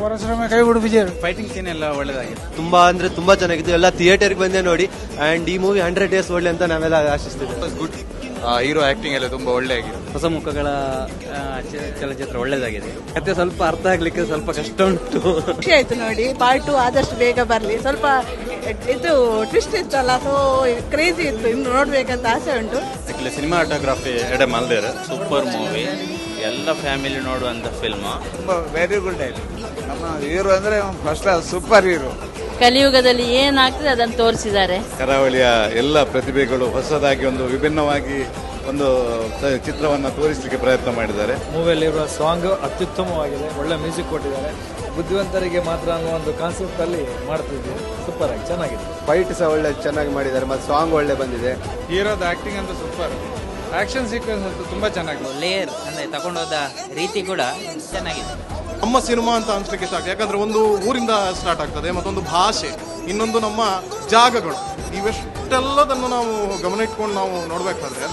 Vijay fighting scene ಎಲ್ಲ ಒಳ್ಳೇದಾಗಿದೆ. ತುಂಬಾ ಅಂದ್ರೆ ತುಂಬಾ ಚೆನ್ನಾಗಿತ್ತು. ಎಲ್ಲ ಥಿಯೇಟರ್ಗೆ ಬಂದೆ ನೋಡಿ. ಅಂಡ್ ಈ ಮೂವಿ ಹಂಡ್ರೆಡ್ ಡೇಸ್ ಒಳ್ಳೆ ಅಂತ ನಾವೆಲ್ಲ ಆಶಿಸ್ತೀವಿ ಗುಡ್ ಹೀರೋ ಆಕ್ಟಿಂಗ್ ಎಲ್ಲ ತುಂಬಾ ಒಳ್ಳೆ ಆಗಿದೆ ಹೊಸ ಮುಖಗಳ ಆ, ಚ- ಚಲಚಿತ್ರ ಒಳ್ಳೇದಾಗಿದೆ. ಮತ್ತೆ ಸ್ವಲ್ಪ ಅರ್ಥ ಆಗ್ಲಿಕ್ಕೆ ಸ್ವಲ್ಪ ಕಷ್ಟ ಉಂಟು. ಖುಷಿ ಆಯ್ತು ನೋಡಿ. ಪಾರ್ಟ್ ಟು ಆದಷ್ಟು ಬೇಗ ಬರಲಿ. ಸ್ವಲ್ಪ ಇದು ಟ್ವಿಸ್ಟ್ ಇತ್ತಲ್ಲ ಸೊ ಕ್ರೇಜಿ ಇತ್ತು. ಇನ್ನು ನೋಡ್ಬೇಕಂತ ಆಸೆ ಉಂಟು. ಆಕ್ಚುಲಿ ಸಿನಿಮಾಟೋಗ್ರಫಿ ಎಡೆ ಮಲ್ದೇರ್. ಸೂಪರ್ ಮೂವಿ ಎಲ್ಲ ಫ್ಯಾಮಿಲಿ ನೋಡುವಂತ ಫಿಲ್ಮ್ ತುಂಬಾ ವೆರಿ ಗುಡ್ ಆಗಿದೆ ನಮ್ಮ ಹೀರೋ ಅಂದ್ರೆ ಫಸ್ಟ್ ಕ್ಲಾಸ್ ಸೂಪರ್ ಹೀರೋ ಕಲಿಯುಗದಲ್ಲಿ ಏನಾಗ್ತದೆ ಅದನ್ನು ತೋರಿಸಿದ್ದಾರೆ? ಕರಾವಳಿಯ ಎಲ್ಲ ಪ್ರತಿಭೆಗಳು ಹೊಸದಾಗಿ ಒಂದು ವಿಭಿನ್ನವಾಗಿ ಒಂದು ಚಿತ್ರವನ್ನು ತೋರಿಸಲಿಕ್ಕೆ ಪ್ರಯತ್ನ ಮಾಡಿದ್ದಾರೆ. ಮೂವಿಯಲ್ಲಿರುವ ಸಾಂಗ್ ಅತ್ಯುತ್ತಮವಾಗಿದೆ ಒಳ್ಳೆ ಮ್ಯೂಸಿಕ್ ಕೊಟ್ಟಿದ್ದಾರೆ. ಬುದ್ಧಿವಂತರಿಗೆ ಮಾತ್ರ ಅನ್ನೋ ಒಂದು ಕಾನ್ಸೆಪ್ಟ್ ಅಲ್ಲಿ ಮಾಡ್ತಿದ್ದೀವಿ ಸೂಪರ್ ಆಗಿ ಚೆನ್ನಾಗಿದೆ. ಫೈಟ್ ಸಹ ಒಳ್ಳೆ ಚೆನ್ನಾಗಿ ಮಾಡಿದ್ದಾರೆ ಮತ್ತೆ ಸಾಂಗ್ ಒಳ್ಳೆ ಬಂದಿದೆ. ಹೀರೋದ ಆಕ್ಟಿಂಗ್ ಅಂತ ಸೂಪರ್ ಆಕ್ಷನ್ ಸೀಕ್ವೆನ್ಸ್ ಅಂತೂ ತುಂಬಾ ಚೆನ್ನಾಗಿದೆ. ಲೇಯರ್ ಅಂದ್ರೆ ತಗೊಂಡೋದ ರೀತಿ ಕೂಡ ಚೆನ್ನಾಗಿದೆ. ನಮ್ಮ ಸಿನಿಮಾ ಅಂತ ಅನ್ಸ್ಲಿಕ್ಕೆ ಸಾಕು ಯಾಕಂದ್ರೆ ಒಂದು ಊರಿಂದ ಸ್ಟಾರ್ಟ್ ಆಗ್ತದೆ, ಮತ್ತೊಂದು ಭಾಷೆ, ಇನ್ನೊಂದು ನಮ್ಮ ಜಾಗಗಳು. ಇವೆಷ್ಟೆಲ್ಲದನ್ನು ನಾವು ಗಮನ ಇಟ್ಕೊಂಡು ನಾವು ನೋಡ್ಬೇಕಾದ್ರೆ